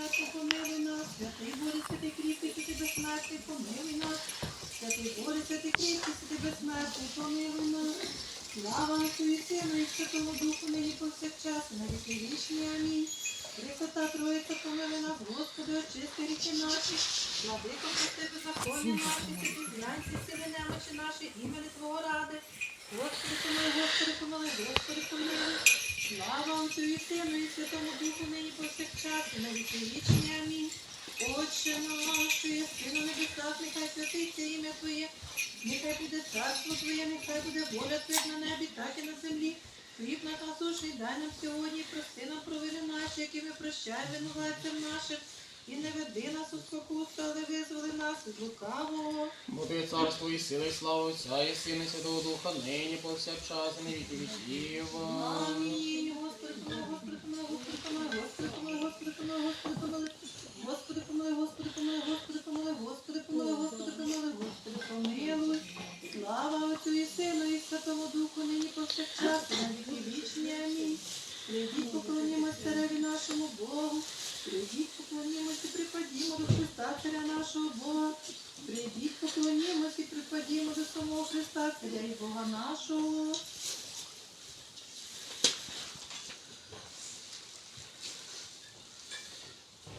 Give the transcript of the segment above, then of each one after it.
безсмертний, помилуй нас. Святий Боже, святий кріпкий, святий безсмертний, помилуй нас. Святий Боже, святий кріпкий, святий безсмертний, помилуй нас. Слава Отцю і Сину і Святому Духу, нині повсякчас, на віки вічні. Амінь. Пресвята Троїця, помилуй нас, Господи, очисти ріки наші, владико, прости беззаконня наші, святі зглянці, сили немочі наші, імені Твого ради. Господи, помилуй, Господи, помилуй, Господи, помилуй. Слава Отцю і Сину і Святому Духу, нині повсякчас, і на віки вічні. Амінь. Отче наш, є сину небесах, нехай святиться ім'я Твоє, нехай буде царство Твоє, нехай буде воля Твоя на небі, так і на землі. Хліб наш насушний дай нам сьогодні, прости нам провини наші, які ми прощаємо винуватцям нашим. І не веди нас у спокусу, але визволи від лукавого. Бо ти царство і сили, і слава Отця і Сина, і Святого Духа, нині повсякчас, і на віки віків. Амінь. Господи, Господи, Господи, Господи, Господи, Господи, Господи, Господи, Господи, помилуй. Господи, помилуй, Господи, помилуй, Господи, помилуй, Господи, помилуй, Господи, помилуй, Господи, помилуй. Слава Отцю і Сину, і Святому Духу, нині повсякчас, і на віки вічні. Амінь. Прийдіть, поклонімось цареві нашому Богу. Прийдіть, поклонімось і припадімо до Христа, царя нашого Бога. Прийдіть, поклонімось і самого Христа, і Бога нашого.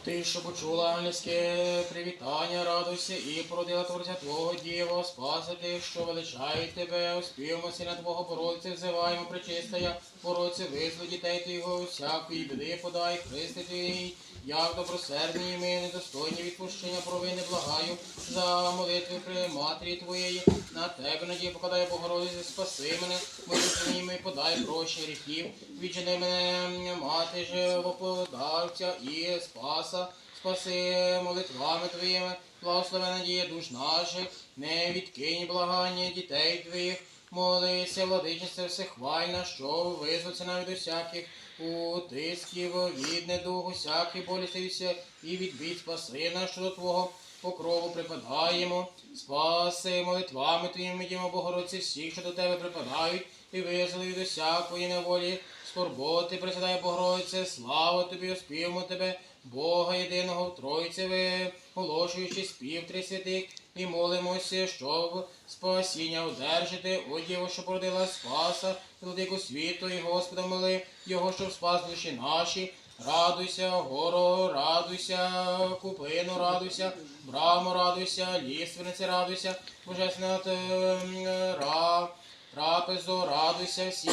Ти, що почула ангельське привітання, радуйся і породила Творця Твого Діво, спаси тих, що величають тебе, оспівмо сина Твого бородця, взиваємо причистая, бородця, визволь дітей Твого, всякої біди подай, Христи Твій, як добросердні і ми, недостойні відпущення провини, благаю, за молитви при матері Твоєї, на тебе надію покладаю Богородице, спаси мене, молитві ми подай прощення гріхів, віджени мене, мати живоподавця і спаса, спаси молитвами Твоїми, благослови надія душ наших, не відкинь благання дітей Твоїх, молися, владичниця всехвальна, що визваться навіть усяких утисків, від недугу, всяких болісти і від бід спаси до Твого покрову припадаємо, спаси молитвами Твоїми, дімо Богородці, всіх, що до Тебе припадають, і визволи від усякої неволі, скорботи, присідай Богородице, слава Тобі, оспівмо Тебе, Бога єдиного в Тройці ви, оголошуючи спів три святих, і молимося, щоб спасіння одержати, о Діво, що породила Спаса, владику світу, і Господа моли, Його, щоб спас душі наші. Радуйся, горо, радуйся, купину, радуйся, браму, радуйся, ліственниці, радуйся, божественна е, ра, трапезу, радуйся всім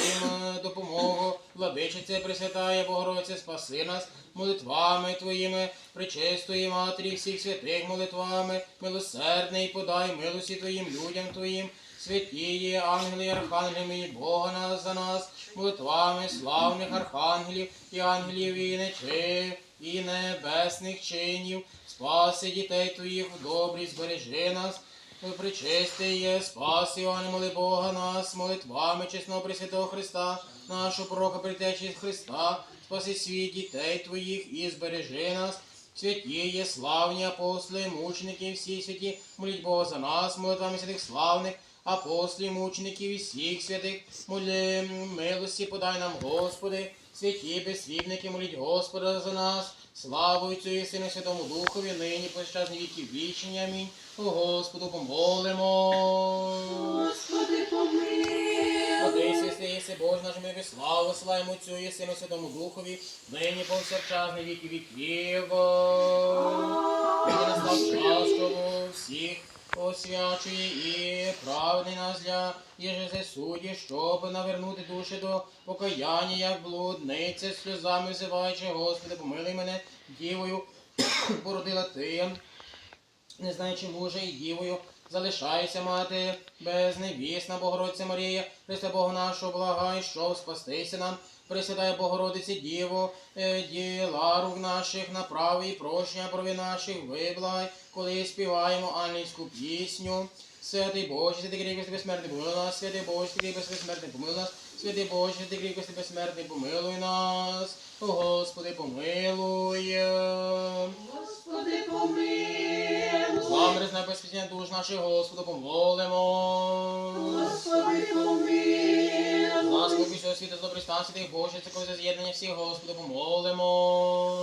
допомогу, владичице Пресвятає, Богородице, спаси нас молитвами Твоїми, причистої Матері всіх святих молитвами, милосердний, подай милості Твоїм людям Твоїм, святії, ангели, і архангели, мені Бога нас за нас, молитвами славних архангелів і ангелів і нечи, і небесних чинів, спаси дітей Твоїх в добрі, збережи нас. Причистий є, спас Іоанне, моли Бога нас, молитвами чесного Пресвятого Христа, нашого пророка притечі Христа, спаси світ дітей Твоїх і збережи нас. Святі є, славні апостоли, мученики, всі святі, моліть Бога за нас, молитвами святих славних, апостолів, мучеників і всіх святих, моли милості, подай нам, Господи, святі безслівники, моліть Господа за нас, славу Отцю і Сину Святому Духові, нині повсякчас віки вічні. Амінь. О Господу помолимо. Господи, помилуй. Єси Боже наш ми славу, славимо Отцю і Сину Святому Духові, нині повсякчас на віки віків. Настав всіх освячує і праведний нас для Єжезе судді, щоб навернути душі до покаяння, як блудниця, сльозами взиваючи, Господи, помилуй мене, дівою, породила ти не знаючи мужа і дівою, залишайся мати безневісна Богородиця Марія, Христа Бога нашого благай, що спастися нам, Пресвятая Богородиці Діво, е, діла рук наших направи і прощення прови наших виблагай, коли співаємо ангельську пісню. Святий Боже, святий кріпкий, святий безсмертний, помилуй нас, святий Боже, святий безсмертний, помилуй нас, святий Боже, святий кріпкий, святий безсмертний, помилуй нас, О, Господи, помилуй. Господи, помилуй. З неба спасіння душ наших, Господу, помолимо. Господи, помилуй. Спокій світу, добрий стан святих Божих, церков за з'єднання всіх, Господу, помолимо.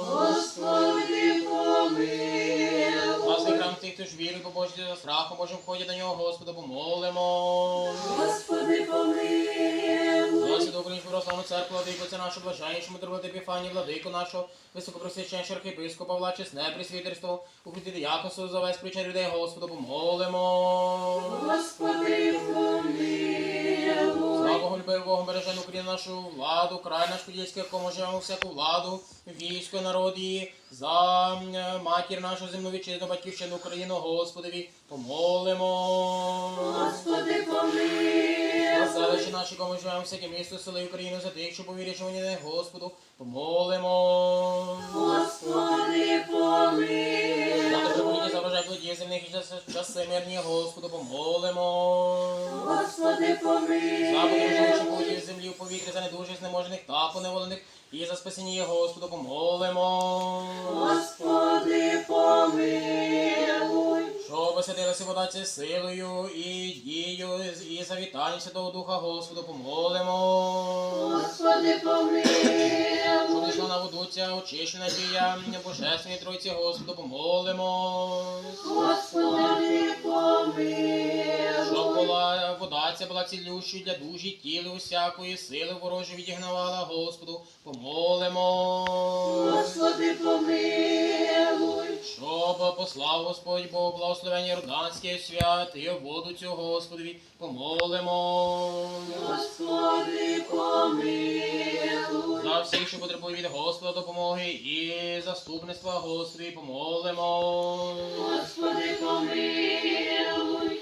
Господи, помилуй. Власний храм тих, хто ж вірить, побожити за страхом Божим входять до нього, Господу, помолимо. Господи, помилуй. Господи, Українську православну церкву, владику, це нашу блаженнішому тривати Епіфанію, владику нашого, високопросвященшого архіпископа, Павла, чесне присвітерство, укрити діяконство за весь причай людей, Господу, помолимо. Любив Україну нашу владу, край наш подільський, якому живемо всяку владу, військо, народ її, за матір нашу земну вітчизну, батьківщину Україну, Господові, помолимо. Господи, помилуй. За селищі наші, кому живемо всяке місто, сели Україну, за тих, що повірять, що вони не Господу, помолимо. Господи, помилуй. Плодів земних і часи мирні, Господу, помолимо. Господи, помилуй. За подружжя будів землі в повітрі, за недужих, знеможених та поневолених, і за спасіння Господу помолимо. Господи, помилуй. Що посвятилася вода цією силою і дією, і за вітання Святого Духа Господу помолимо. Господи, Що помилуй. вийшла на воду очищена дія, Божественної Тройці Господу помолимо. Господи, помилуй. Була вода ця була цілющою для душі, тіла усякої сили ворожі відігнавала Господу, помолимо. Господи, помилуй. Щоб послав Господь Бог благословення Йорданське свят і воду цю Господові, помолимо. Господи, помилуй. За всіх, що потребують від Господа допомоги і заступництва Господові, помолимо. Господи, помилуй.